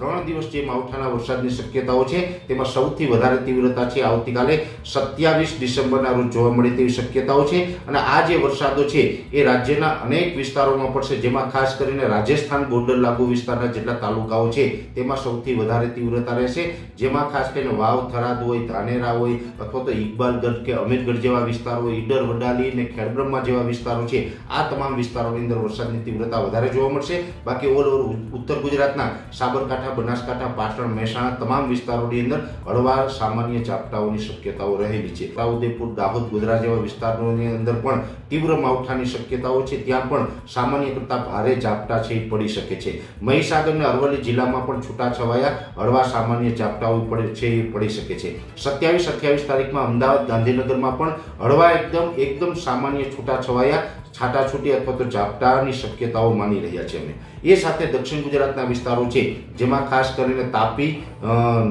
ત્રણ દિવસ જે માવઠાના વરસાદની શક્યતાઓ છે, તેમાં સૌથી વધારે તીવ્રતા છે આવતીકાલે સત્યાવીસ ડિસેમ્બરના રોજ જોવા મળે તેવી શક્યતાઓ છે. અને આ જે વરસાદો છે, એ રાજ્યના અનેક વિસ્તારોમાં પડશે, જેમાં ખાસ કરીને રાજસ્થાન બોર્ડર લાગુ વિસ્તારના જેટલા તાલુકાઓ છે, તેમાં સૌથી વધારે તીવ્રતા રહેશે. જેમાં ખાસ કરીને વાવ, થરાદ હોય, ધાનેરા હોય, અથવા તો ઇકબાલગઢ કે અમીરગઢ જેવા વિસ્તારો ઈડર, વડાલી અને ખેડબ્રહ્મા જેવા વિસ્તારો છે, આ તમામ વિસ્તારોની અંદર વરસાદની તીવ્રતા વધારે જોવા મળશે. બાકી ઓલ ઓવર ઉત્તર ગુજરાતના સાબરકાંઠા બનાસકાંઠા પાટણ મહેસાણા તમામ વિસ્તારોની અંદર હળવા સામાન્ય ઝાપટાઓની શક્યતાઓ રહેલી છે. છોટાઉદેપુર દાહોદ, ગોધરા જેવા વિસ્તારોની અંદર પણ તીવ્ર માવઠાની શક્યતાઓ છે. ત્યાં પણ સામાન્ય કરતાં ભારે ઝાપટા છે, પડી શકે છે. મહીસાગર અને અરવલ્લી જિલ્લામાં પણ છૂટાછવાયા હળવા સામાન્ય ઝાપટાઓ પડે છે એ પડી શકે છે. સત્યાવીસ અઠ્યાવીસ તારીખમાં અમદાવાદ ગાંધીનગરમાં પણ હળવા એકદમ એકદમ સામાન્ય છૂટાછવાયા છાટાછૂટી અથવા તો ઝાપટાની શક્યતાઓ માની રહ્યા છે અમે. એ સાથે દક્ષિણ ગુજરાતના વિસ્તારો છે, જેમાં ખાસ કરીને તાપી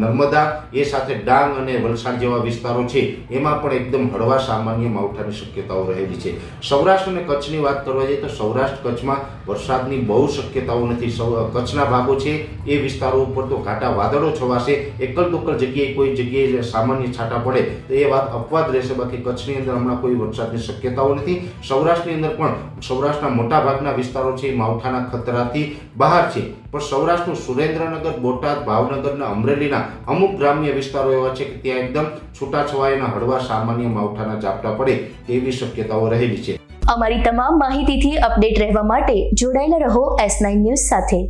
નર્મદા, એ સાથે ડાંગ અને વલસાડ જેવા વિસ્તારો છે, એમાં પણ એકદમ હળવા સામાન્ય માવઠાની શક્યતાઓ રહેલી છે. સૌરાષ્ટ્ર અને કચ્છની વાત કરવા જઈએ તો સૌરાષ્ટ્ર કચ્છમાં વરસાદની બહુ શક્યતાઓ નથી. કચ્છના ભાગો છે, એ વિસ્તારો ઉપર તો ઘાટા વાદળો છવાશે એકલ દોકલ જગ્યાએ કોઈ જગ્યાએ સામાન્ય છાંટા પડે, તો એ વાત અપવાદ રહેશે. બાકી કચ્છની અંદર હમણાં કોઈ વરસાદની શક્યતાઓ નથી. સૌરાષ્ટ્રની અંદર પણ સૌરાષ્ટ્રના મોટાભાગના વિસ્તારો છે માવઠાના ખતરાથી બહાર છે. પણ સૌરાષ્ટ્રનું સુરેન્દ્રનગર, બોટાદ ભાવનગરના અમરેલીના અમુક ગ્રામ્ય વિસ્તારો એવા છે કે ત્યાં એકદમ છૂટાછવાયાના હળવા સામાન્ય માવઠાના ઝાપટા પડે તેવી શક્યતાઓ રહેલી છે. અમારી તમામ માહિતીથી અપડેટ રહેવા માટે જોડાયેલા રહો એસ ન્યૂઝ સાથે.